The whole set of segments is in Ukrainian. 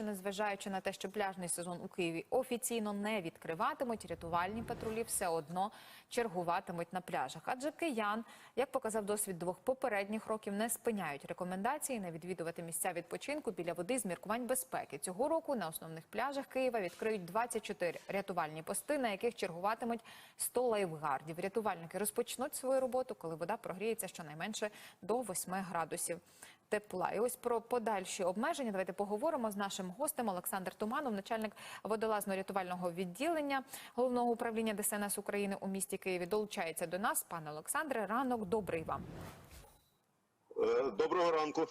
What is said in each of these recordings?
Незважаючи на те, що пляжний сезон у Києві офіційно не відкриватимуть, рятувальні патрулі все одно чергуватимуть на пляжах. Адже киян, як показав досвід двох попередніх років, не спиняють рекомендації не відвідувати місця відпочинку біля води з міркувань безпеки. Цього року на основних пляжах Києва відкриють 24 рятувальні пости, на яких чергуватимуть 100 лайфгардів. Рятувальники розпочнуть свою роботу, коли вода прогріється щонайменше до 8 градусів тепла. І ось про подальші обмеження давайте поговоримо з нашим гостем Олександр Туманов, начальник водолазно-рятувального відділення головного управління ДСНС України у місті Києві. Долучається до нас. Пане Олександре, ранок добрий вам. Е, Доброго ранку.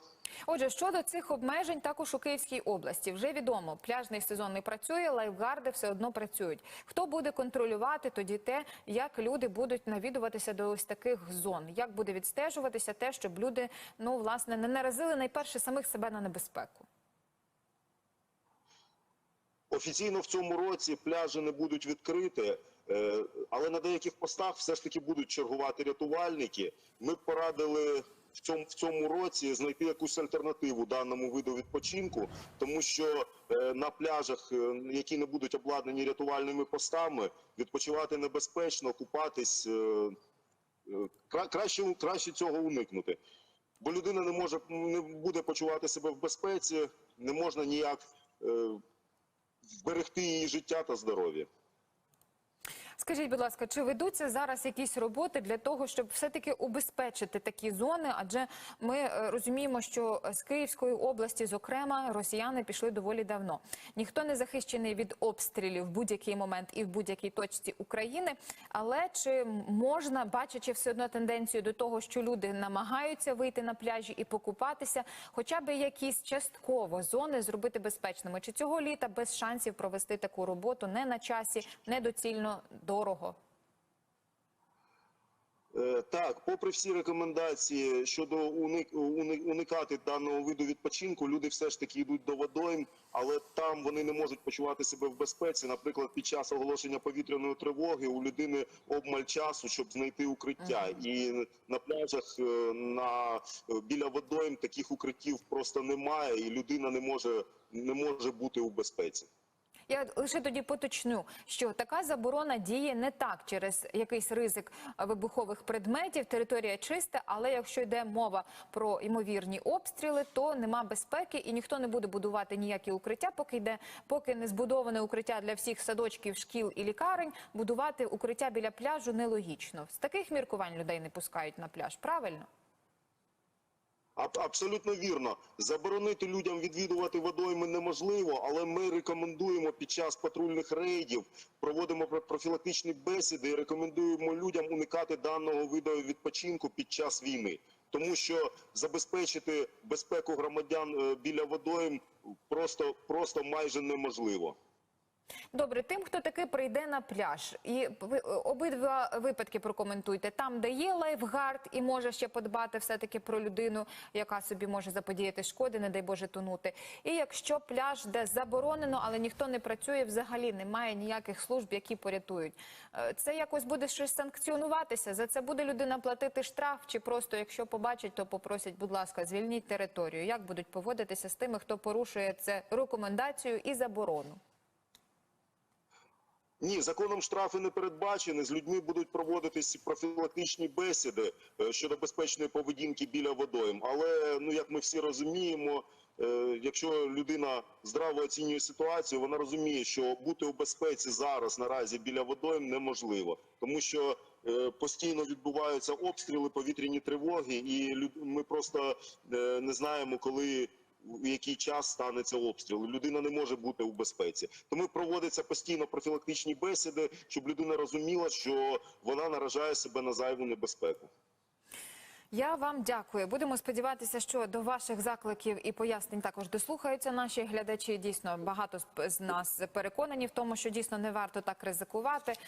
Отже, щодо цих обмежень, також у Київській області вже відомо, пляжний сезон не працює, лайфгарди все одно працюють. Хто буде контролювати тоді те, як люди будуть навідуватися до ось таких зон? Як буде відстежуватися те, щоб люди ну власне не наразили найперше самих себе на небезпеку? Офіційно в цьому році пляжі не будуть відкриті, е, але на деяких постах все ж таки будуть чергувати рятувальники. Ми порадили в цьому в цьому році знайти якусь альтернативу даному виду відпочинку, тому що е, на пляжах, е, які не будуть обладнані рятувальними постами, відпочивати небезпечно, купатись. е, кра- краще, краще цього уникнути. Бо людина не може не буде почувати себе в безпеці, не можна ніяк вберегти її життя та здоров'я. Скажіть, будь ласка, чи ведуться зараз якісь роботи для того, щоб все-таки убезпечити такі зони? Адже ми е, розуміємо, що з Київської області, зокрема, росіяни пішли доволі давно. Ніхто не захищений від обстрілів в будь-який момент і в будь-якій точці України. Але чи можна, бачачи все одно тенденцію до того, що люди намагаються вийти на пляжі і покупатися, хоча б якісь частково зони зробити безпечними? Чи цього літа без шансів провести таку роботу не на часі, недоцільно дорого? Е, Так, попри всі рекомендації щодо уник- уни- уникати даного виду відпочинку, люди все ж таки йдуть до водойм, але там вони не можуть почувати себе в безпеці. Наприклад, під час оголошення повітряної тривоги у людини обмаль часу, щоб знайти укриття. І на пляжах е, на е, біля водойм таких укриттів просто немає, і людина не може не може бути у безпеці. Я лише тоді поточню, що така заборона діє не так через якийсь ризик вибухових предметів. Територія чиста, але якщо йде мова про ймовірні обстріли, то нема безпеки і ніхто не буде будувати ніякі укриття, поки йде, поки не збудоване укриття для всіх садочків, шкіл і лікарень. Будувати укриття біля пляжу нелогічно. З таких міркувань людей не пускають на пляж. Правильно? Аб- Абсолютно вірно. Заборонити людям відвідувати водойми неможливо, але ми рекомендуємо під час патрульних рейдів, проводимо пр- профілактичні бесіди і рекомендуємо людям уникати даного виду відпочинку під час війни. Тому що забезпечити безпеку громадян е, біля водойм просто, просто майже неможливо. Добре, тим, хто таки прийде на пляж, і ви обидва випадки прокоментуйте. Там, де є лайфгард і може ще подбати все-таки про людину, яка собі може заподіяти шкоди, не дай Боже тонути. І якщо пляж, де заборонено, але ніхто не працює, взагалі немає ніяких служб, які порятують. Е, Це якось буде щось санкціонуватися. За це буде людина платити штраф, чи просто якщо побачить, то попросять, будь ласка, звільніть територію. Як будуть поводитися з тими, хто порушує це рекомендацію і заборону? Ні, законом штрафи не передбачені. З людьми будуть проводитись профілактичні бесіди е, щодо безпечної поведінки біля водойм. Але ну як ми всі розуміємо, е, якщо людина здраво оцінює ситуацію, вона розуміє, що бути у безпеці зараз наразі біля водойм неможливо, тому що е, постійно відбуваються обстріли, повітряні тривоги, і ми просто не знаємо, коли в який час станеться обстріл. Людина не може бути у безпеці. Тому проводяться постійно профілактичні бесіди, щоб людина розуміла, що вона наражає себе на зайву небезпеку. Я вам дякую. Будемо сподіватися, що до ваших закликів і пояснень також дослухаються наші глядачі. Дійсно, багато з нас переконані в тому, що дійсно не варто так ризикувати.